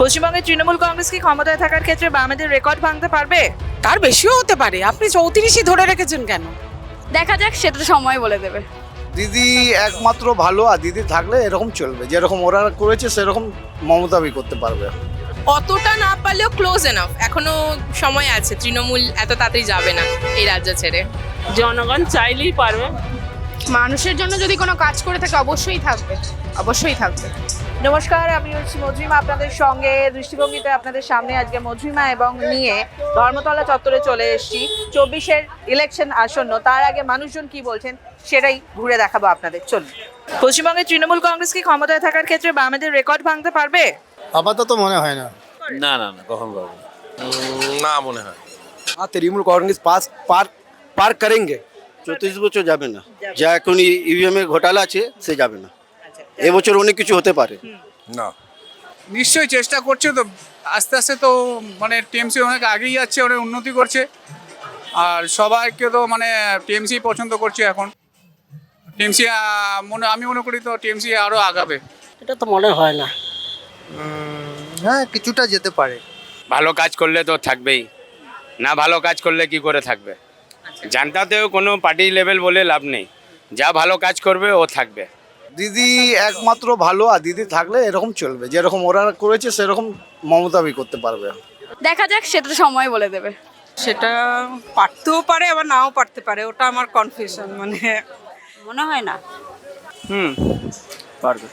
পশ্চিমবঙ্গে তৃণমূল কংগ্রেস কি ক্ষমতায় থাকার ক্ষেত্রে বামেদের রেকর্ড ভাঙতে পারবে? তার বেশিও হতে পারে। আপনি চৌত্রিশই ধরে রেখেছেন কেন? দেখা যাক সেটা সময় বলে দেবে। দিদি একমাত্র ভালো আর দিদি থাকলে এরকম চলবে। যেরকম ওরা করেছে সেরকম মমতাবি করতে পারবে। অতটা না পারলেও ক্লোজ এনাফ এখনও সময় আছে। তৃণমূল এত তাড়াতাড়ি যাবে না এই রাজ্য ছেড়ে। জনগণ চাইলেই পারবে। মানুষের জন্য যদি কোনো কাজ করে থাকে অবশ্যই থাকবে। অবশ্যই থাকবে। নমস্কার আমি হচ্ছি মজরিমা। আপনাদের সঙ্গে দৃষ্টিভঙ্গিতে আপনাদের সামনে আজকে মজরিমা এবং নিয়ে ধর্মতলা চত্বরে চলে এসেছি। চব্বিশের ইলেকশন আসন্ন তার আগে মানুষজন কি বলছেন সেটাই ঘুরে দেখাবো আপনাদের। চলুন। পশ্চিমবঙ্গে তৃণমূল কংগ্রেস কি ক্ষমতায় থাকার ক্ষেত্রে বামেদের রেকর্ড ভাঙতে পারবে? আপাতত মনে হয় না। না না না কখন পাবো না মনে হয়। আর তৃণমূল কংগ্রেস পাস পার পার করেঙ্গে চৌত্রিশ বছর যাবে না। যা এখন ইভিএম এর ঘোটালা আছে সে যাবে না। এবছর অনেক কিছু হতে পারে। না। নিশ্চয়ই চেষ্টা করছে তো আস্তে আস্তে তো মানে টিএমসি অনেক আগেই যাচ্ছে অনেক উন্নতি করছে। আর সবাইকে তো মানে টিএমসি পছন্দ করছে এখন। টিএমসি মনে আমি মনে করি তো টিএমসি আরও আগাবে। এটা তো মনে হয় না। হ্যাঁ কিছুটা যেতে পারে। ভালো কাজ করলে তো থাকবেই। না ভালো কাজ করলে কি করে থাকবে? জানতাতেও কোনো পার্টি লেভেল বলে লাভ নেই। যা ভালো কাজ করবে ও থাকবে। দিদি একমাত্র ভালো আর দিদি থাকলে এরকম চলবে। যেরকম ওরা করেছে সেরকম মমতাবি করতে পারবে। দেখা যাক সেটা সময় বলে দেবে। সেটা পারতেও পারে আবার নাও পারতে পারে ওটা আমার কনফিউশন মানে মনে হয় না। হুম পারবে।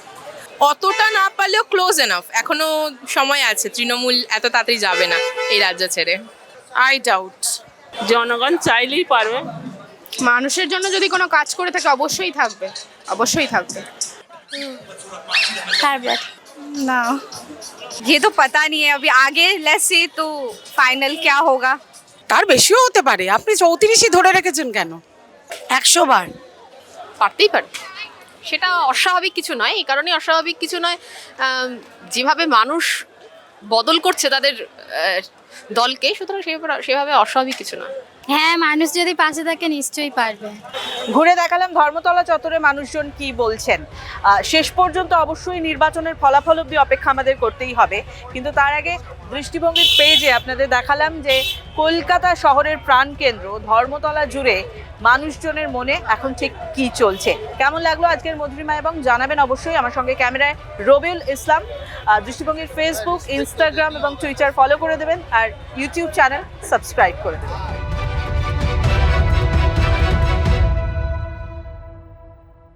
অতটা না পারলেও ক্লোজ এনাফ এখনও সময় আছে তৃণমূল এত তাড়াতাড়ি যাবে না এই রাজ্য ছেড়ে। আই ডাউট জনগণ চাইলেই পারবে। মানুষের জন্য যদি কোনো কাজ করে থাকে অবশ্যই থাকবে। অবশ্যই থাকবে ना ये तो पता नहीं है अभी आगे लेट्स सी तो फाइनल क्या होगा তার বেশিও হতে পারে আপনি চৌত্রিশই ধরে রেখেছেন কেন একশো বার পারতেই পারে সেটা অস্বাভাবিক কিছু নয় এই কারণে অস্বাভাবিক কিছু নয় আম, যেভাবে মানুষ বদল করছে তাদের আহ, দলকে সুতরাং সেভাবে সেভাবে অস্বাভাবিক কিছু নয় হ্যাঁ মানুষ যদি পাশে থাকে নিশ্চয়ই পারবে। ঘুরে দেখালাম ধর্মতলা চত্বরে মানুষজন কি বলছেন। শেষ পর্যন্ত অবশ্যই নির্বাচনের ফলাফল অব্দি অপেক্ষা আমাদের করতেই হবে। কিন্তু তার আগে দৃষ্টিভঙ্গির পেজে আপনাদের দেখালাম যে কলকাতা শহরের প্রাণকেন্দ্র ধর্মতলা জুড়ে মানুষজনের মনে এখন ঠিক কি চলছে। কেমন লাগল আজকের মধুরিমা এবং জানাবেন অবশ্যই আমার সঙ্গে ক্যামেরায় রবিউল ইসলাম। দৃষ্টিভঙ্গির ফেসবুক ইনস্টাগ্রাম এবং টুইটার ফলো করে দেবেন আর ইউটিউব চ্যানেল সাবস্ক্রাইব করে দেবেন।